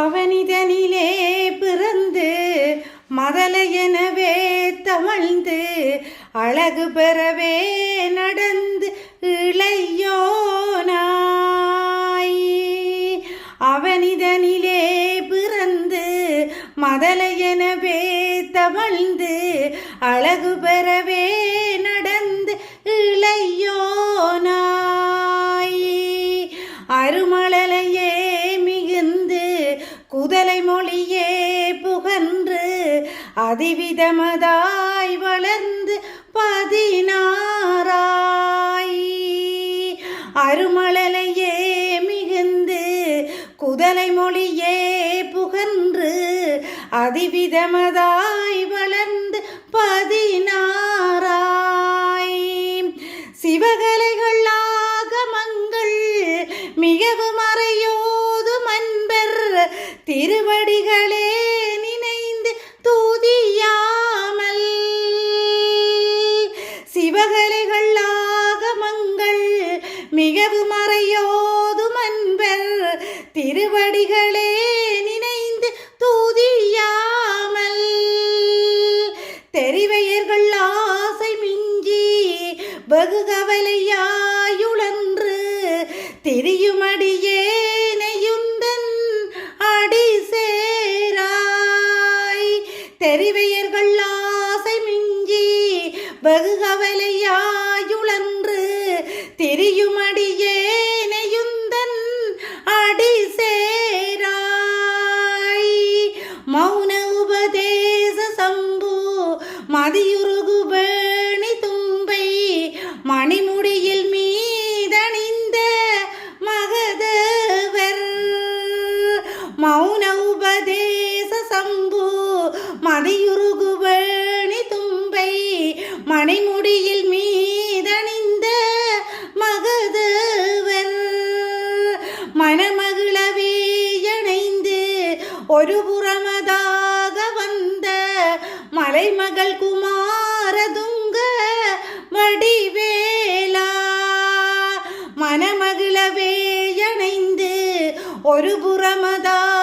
அவனிதனிலே பிறந்து மதல எனவே தவழ்ந்து அழகு பெறவே நடந்து இளையோனாய். அவனிதனிலே பிறந்து மதல எனவே தவழ்ந்து அழகு பெறவே நடந்து இளையோனாய். அருமழலையே மொழியே புகன்று அதிவிதமதாய் வளர்ந்து பதினாராய் அருமழலையே மிகுந்து குதலை மொழியே புகன்று அதிவிதமதாய் வளர்ந்து பதினாராய் சிவகலைகள் ஆகமங்கள் மிகவும் அறையோ திருவடிகளே நினைந்து தூதியாமல். சிவகலைகள் ஆகமங்கள் மிகவும் அறையோதும் அன்பர். திருவடிகளே நினைந்து தூதியாமல். தெரிவையர்கள் ஆசை மிஞ்சி வெகு கவலையாயுழன்று திரியுமடிய தெரிவையர்கள் ஆசை மிஞ்சி வெகு கவலையா மதியுருகு தும்பை மணிமுடியில் மீதணிந்த மகதவர். மனமகிழவே இணைந்து ஒரு புறமதாக வந்த மலைமகள் குமாரதுங்க வடிவேலா. மனமகிழவே இணைந்து ஒரு புறமதாக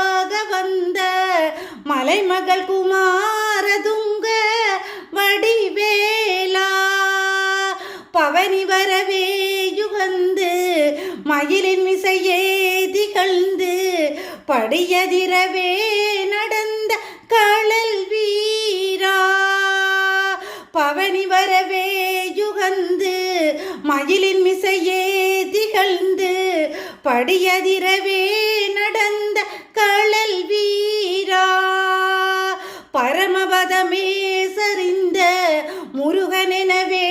மலைமகள் குமாரதுங்க வடிவேலா. பவனி வரவே யுகந்து மயிலின் மிசையே திகழ்ந்து படியதிரவே நடந்த கழல் வீரா. பவனி வரவே யுகந்து மயிலின் மிசையே திகழ்ந்து படியதிரவே நடந்த கழல் பரமபதமே சரிந்த முருகனெனவே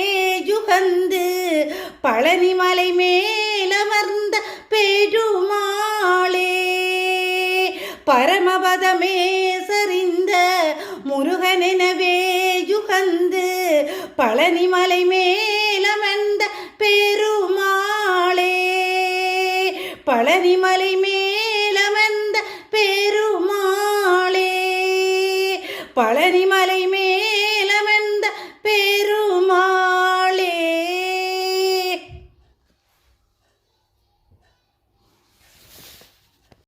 யுகந்து பழனிமலை மேலமர்ந்த பெருமாளே பரமபதமே சரிந்த முருகனெனவே யுகந்து பழனிமலை மேலமர்ந்த பெருமாளே. பழனிமலை மே பெருமாளே பழனிமலை மே